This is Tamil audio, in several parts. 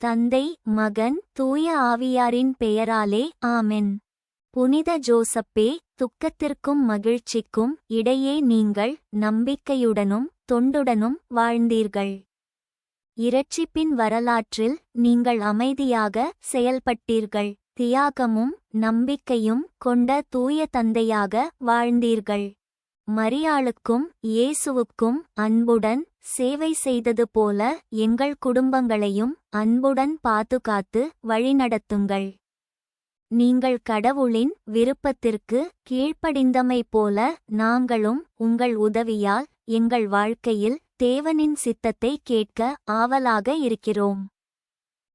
தந்தை மகன் தூய ஆவியாரின் பெயராலே ஆமென். புனித ஜோசப்பே துக்கத்திற்கும் மகிழ்ச்சிக்கும் இடையே நீங்கள் நம்பிக்கையுடனும் தொண்டுடனும் வாழ்ந்தீர்கள். இரட்சிப்பின் வரலாற்றில் நீங்கள் அமைதியாக செயல்பட்டீர்கள். தியாகமும் நம்பிக்கையும் கொண்ட தூய தந்தையாக வாழ்ந்தீர்கள். மரியாளுக்கும் இயேசுவுக்கும் அன்புடன் சேவை செய்தது போல எங்கள் குடும்பங்களையும் அன்புடன் பாதுகாத்து வழிநடத்துங்கள். நீங்கள் கடவுளின் விருப்பத்திற்கு கீழ்ப்படிந்தமை போல நாங்களும் உங்கள் உதவியால் எங்கள் வாழ்க்கையில் தேவனின் சித்தத்தை கேட்க ஆவலாக இருக்கிறோம்.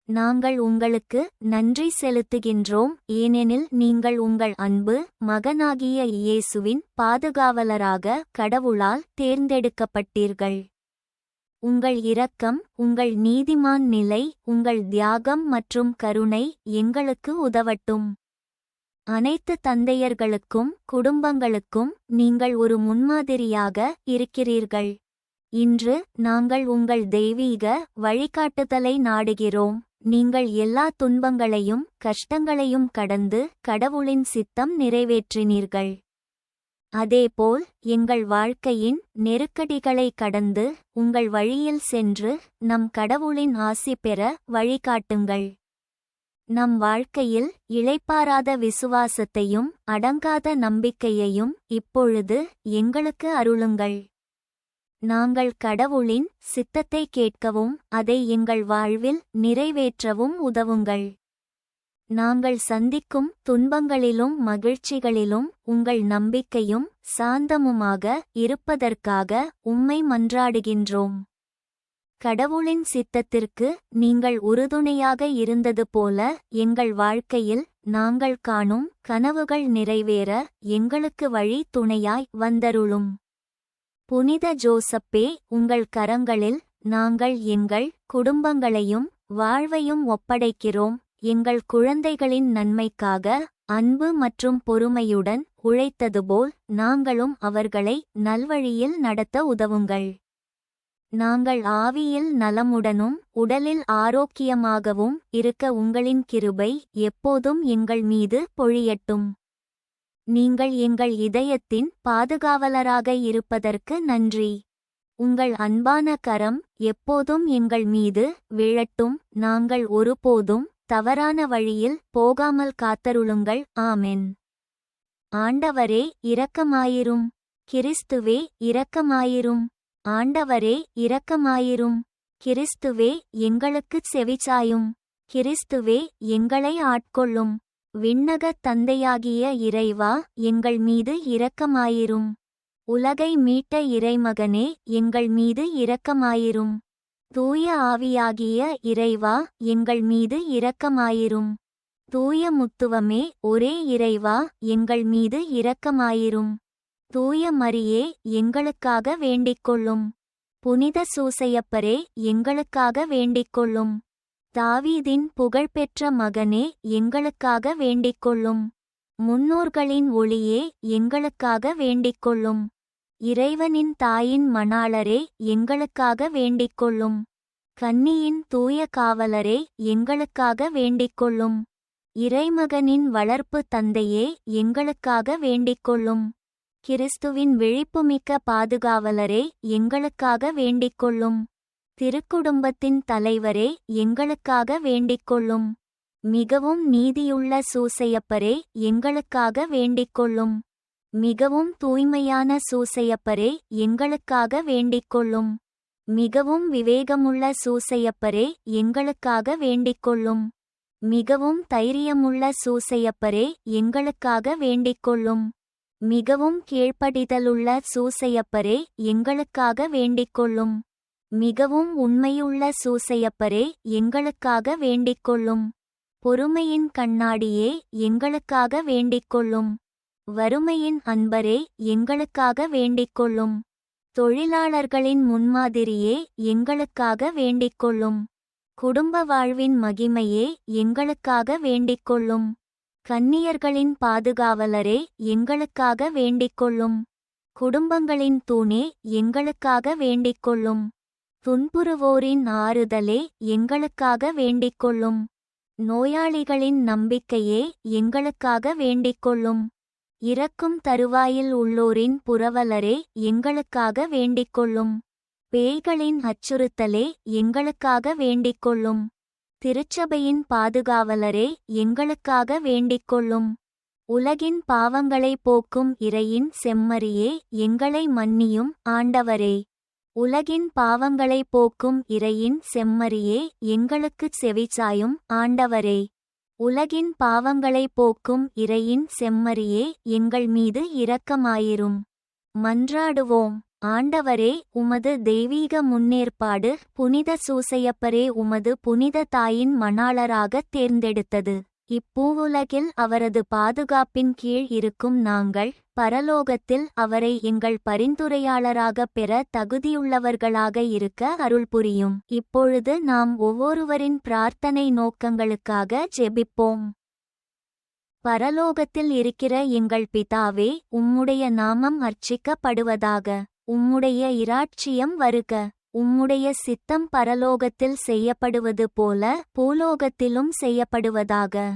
நாங்கள் உங்களுக்கு நன்றி செலுத்துகின்றோம் ஏனெனில் நீங்கள் உங்கள் அன்பு மகனாகிய இயேசுவின் பாதுகாவலராக கடவுளால் தேர்ந்தெடுக்கப்பட்டீர்கள். உங்கள் இரக்கம் உங்கள் நீதிமான் நிலை உங்கள் தியாகம் மற்றும் கருணை எங்களுக்கு உதவட்டும். அனைத்து தந்தையர்களுக்கும் குடும்பங்களுக்கும் நீங்கள் ஒரு முன்மாதிரியாக இருக்கிறீர்கள். இன்று நாங்கள் உங்கள் தெய்வீக வழிகாட்டுதலை நாடுகிறோம். நீங்கள் எல்லா துன்பங்களையும் கஷ்டங்களையும் கடந்து கடவுளின் சித்தம் நிறைவேற்றினீர்கள். அதேபோல் எங்கள் வாழ்க்கையின் நெருக்கடிகளை கடந்து உங்கள் வழியில் சென்று நம் கடவுளின் ஆசி பெற வழிகாட்டுங்கள். நம் வாழ்க்கையில் இழைப்பாராத விசுவாசத்தையும் அடங்காத நம்பிக்கையையும் இப்பொழுது எங்களுக்கு அருளுங்கள். நாங்கள் கடவுளின் சித்தத்தை கேட்கவும் அதை எங்கள் வாழ்வில் நிறைவேற்றவும் உதவுங்கள். நாங்கள் சந்திக்கும் துன்பங்களிலும் மகிழ்ச்சிகளிலும் உங்கள் நம்பிக்கையும் சாந்தமுமாக இருப்பதற்காக உம்மை மன்றாடுகின்றோம். கடவுளின் சித்தத்திற்கு நீங்கள் உறுதுணையாக இருந்தது போல எங்கள் வாழ்க்கையில் நாங்கள் காணும் கனவுகள் நிறைவேற எங்களுக்கு வழி துணையாய் வந்தருளும். புனித ஜோசப்பே உங்கள் கரங்களில் நாங்கள் எங்கள் குடும்பங்களையும் வாழ்வையும் ஒப்படைக்கிறோம். எங்கள் குழந்தைகளின் நன்மைக்காக அன்பு மற்றும் பொறுமையுடன் உழைத்ததுபோல் நாங்களும் அவர்களை நல்வழியில் நடத்த உதவுங்கள். நாங்கள் ஆவியில் நலமுடனும் உடலில் ஆரோக்கியமாகவும் இருக்க உங்களின் கிருபை எப்போதும் எங்கள் மீது பொழியட்டும். நீங்கள் எங்கள் இதயத்தின் பாதுகாவலராக இருப்பதற்கு நன்றி. உங்கள் அன்பான கரம் எப்போதும் எங்கள் மீது விழட்டும். நாங்கள் ஒருபோதும் தவறான வழியில் போகாமல் காத்தருளுங்கள். ஆமென். ஆண்டவரே இரக்கமாயிரும். கிறிஸ்துவே இரக்கமாயிரும். ஆண்டவரே இரக்கமாயிரும். கிறிஸ்துவே எங்களுக்குச் செவிச்சாயும் கிறிஸ்துவே எங்களை ஆட்கொள்ளும். விண்ணகத் தந்தையாகிய இறைவா எங்கள் மீது இரக்கமாயிரும். உலகை மீட்ட இறைமகனே எங்கள் மீது இரக்கமாயிரும். தூய ஆவியாகிய இறைவா எங்கள் மீது இரக்கமாயிரும். தூய முத்துவமே ஒரே இறைவா எங்கள் மீது இரக்கமாயிரும். தூய மரியே எங்களுக்காக வேண்டிக்கொள்ளும். புனித சூசையப்பரே எங்களுக்காக வேண்டிக்கொள்ளும். தாவீதின் புகழ்பெற்ற மகனே எங்களுக்காக வேண்டிக்கொள்ளும். முன்னோர்களின் ஒளியே எங்களுக்காக வேண்டிக்கொள்ளும். இறைவனின் தாயின் மணாளரே எங்களுக்காக வேண்டிக்கொள்ளும். கன்னியின் தூய காவலரே எங்களுக்காக வேண்டிக்கொள்ளும். இறைமகனின் வளர்ப்பு தந்தையே எங்களுக்காக வேண்டிக்கொள்ளும். கிறிஸ்துவின் விழிப்புமிக்க பாதுகாவலரே எங்களுக்காக வேண்டிக்கொள்ளும். திருக்குடும்பத்தின் தலைவரே எங்களுக்காக வேண்டிக்கொள்ளும். மிகவும் நீதியுள்ள சூசையப்பரே எங்களுக்காக வேண்டிக்கொள்ளும். மிகவும் தூய்மையான சூசையப்பரே எங்களுக்காக வேண்டிக்கொள்ளும். மிகவும் விவேகமுள்ள சூசையப்பரே எங்களுக்காக வேண்டிக்கொள்ளும். மிகவும் தைரியமுள்ள சூசையப்பரே எங்களுக்காக வேண்டிக்கொள்ளும். மிகவும் கீழ்ப்படிதலுள்ள சூசையப்பரே எங்களுக்காக வேண்டிக்கொள்ளும். மிகவும் உண்மையுள்ள சூசையப்பரே எங்களுக்காக வேண்டிக்கொள்ளும். பொறுமையின் கண்ணாடியே எங்களுக்காக வேண்டிக்கொள்ளும். வறுமையின் அன்பரே எங்களுக்காக வேண்டிக்கொள்ளும். தொழிலாளர்களின் முன்மாதிரியே எங்களுக்காக வேண்டிக்கொள்ளும். குடும்ப வாழ்வின் மகிமையே எங்களுக்காக வேண்டிக்கொள்ளும். கன்னியர்களின் பாதுகாவலரே எங்களுக்காக வேண்டிக்கொள்ளும். குடும்பங்களின் தூணே எங்களுக்காக வேண்டிக்கொள்ளும். துன்புறுவோரின் ஆறுதலே எங்களுக்காக வேண்டிக்கொள்ளும். நோயாளிகளின் நம்பிக்கையே எங்களுக்காக வேண்டிக்கொள்ளும். இறக்கும் தருவாயில் உள்ளோரின் புரவலரே எங்களுக்காக வேண்டிக்கொள்ளும். பேய்களின் அச்சுறுத்தலே எங்களுக்காக வேண்டிக்கொள்ளும். திருச்சபையின் பாதுகாவலரே எங்களுக்காக வேண்டிக்கொள்ளும். உலகின் பாவங்களை போக்கும் இறையின் செம்மறியே எங்களை மன்னியும் ஆண்டவரே. உலகின் பாவங்களை போக்கும் இறையின் செம்மறியே எங்களுக்குச் செவிச்சாயும் ஆண்டவரே. உலகின் பாவங்களை போக்கும் இறையின் செம்மறியே எங்கள் மீது இரக்கமாயிரும். மன்றாடுவோம். ஆண்டவரே உமது தெய்வீக முன்னேற்பாடு புனித சூசையப்பரே உமது புனித தாயின் மணாளராகத் தேர்ந்தெடுத்தது. இப்பூவுலகில் அவரது பாதுகாப்பின் கீழ் இருக்கும் நாங்கள் பரலோகத்தில் அவரை எங்கள் பரிந்துரையாளராகப் பெற தகுதியுள்ளவர்களாக இருக்க அருள் புரியும். இப்பொழுது நாம் ஒவ்வொருவரின் பிரார்த்தனை நோக்கங்களுக்காக ஜெபிப்போம். பரலோகத்தில் இருக்கிற எங்கள் பிதாவே உம்முடைய நாமம் அர்ச்சிக்கப்படுவதாக. உம்முடைய இராட்சியம் வருக. உம்முடைய சித்தம் பரலோகத்தில் செய்யப்படுவது போல பூலோகத்திலும் செய்யப்படுவதாக.